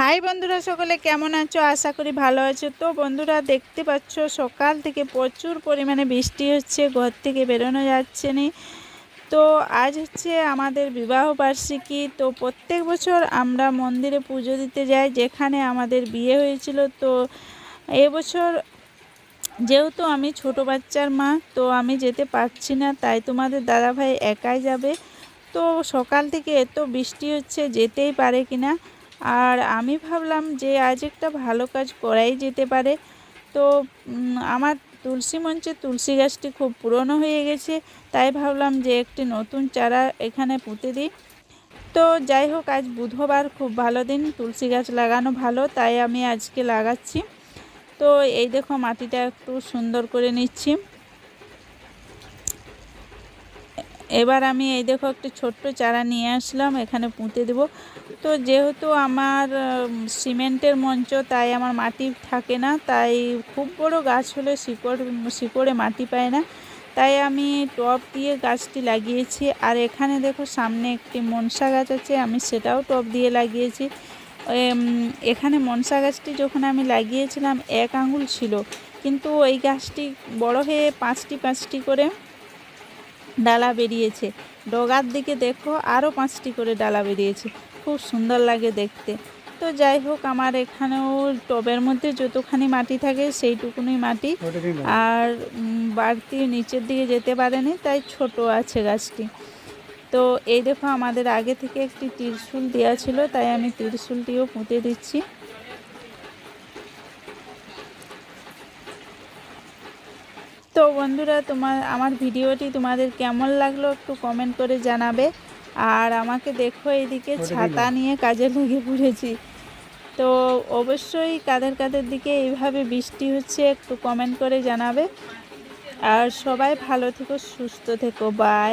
High বন্ধুরা, সকলে কেমন আছো? আশা করি ভালো আছো। তো বন্ধুরা, দেখতে পাচ্ছ সকাল থেকে প্রচুর পরিমাণে বৃষ্টি হচ্ছে, ঘর থেকে বেরোনো যাচ্ছে না। তো আজ হচ্ছে আমাদের বিবাহ বার্ষিকী। তো প্রত্যেক বছর আমরা মন্দিরে পুজো দিতে যাই, যেখানে আমাদের বিয়ে হয়েছিল। তো এবছর যেহেতু আমি ছোট বাচ্চার মা, তো আমি যেতে পারছি না, তাই তোমাদের দাদাভাই একাই যাবে। তো সকাল থেকে এত বৃষ্টি হচ্ছে, যেতেই পারে কিনা। আর আমি ভাবলাম যে আজ একটা ভালো কাজ করাই যেতে পারে। তো আমার তুলসী মঞ্চে তুলসী গাছটি খুব পুরনো হয়ে গেছে, তাই ভাবলাম যে একটি নতুন চারা এখানে পুঁতে দিই। তো যাই হোক, আজ বুধবার খুব ভালো দিন, তুলসী গাছ লাগানো ভালো, তাই আমি আজকে লাগাচ্ছি। তো এই দেখো মাটিটা একটু সুন্দর করে নিচ্ছি। এবার আমি এই দেখো একটা ছোট্ট চারা নিয়ে আসলাম, এখানে পুঁতে দেব। তো যেহেতু আমার সিমেন্টের মঞ্চ, তাই আমার মাটি থাকে না, তাই খুব বড় গাছ হলে শিকড়, শিকড়ে মাটি পায় না। তাই আমি টব দিয়ে গাছটি লাগিয়েছি। আর এখানে দেখো সামনে একটি মনসা গাছ আছে, আমি সেটাও টব দিয়ে লাগিয়েছি। এখানে মনসা গাছটি যখন আমি লাগিয়েছিলাম, এক আঙুল ছিল। কিন্তু ওই গাছটি বড় হয়ে পাঁচটি পাঁচটি করে ডালা বেরিয়েছে। ডগার দিকে দেখো আরও পাঁচটি করে ডালা বেরিয়েছে। খুব সুন্দর লাগে দেখতে। তো যাই হোক আমার এখানেও টবের মধ্যে যতখানি মাটি থাকে সেইটুকুনি মাটি। আর বাড়তি নিচের দিকে যেতে পারেনি তাই ছোট আছে গাছটি। তো এই দেখো আমাদের আগে থেকে একটি ত্রিশূল দেওয়া ছিল তাই আমি ত্রিশূলটিও পুঁতে দিচ্ছি। তো বন্ধুরা তোমার আমার ভিডিওটি তোমাদের কেমন লাগল একটু কমেন্ট করে জানাবে। আর আমাকে দেখো এইদিকে ছাতা নিয়ে কাজে লেগে পড়েছি। তো অবশ্যই কাদের কাদের দিকে এইভাবে বৃষ্টি হচ্ছে একটু কমেন্ট করে জানাবে। আর সবাই ভালো থেকো সুস্থ থেকো বাই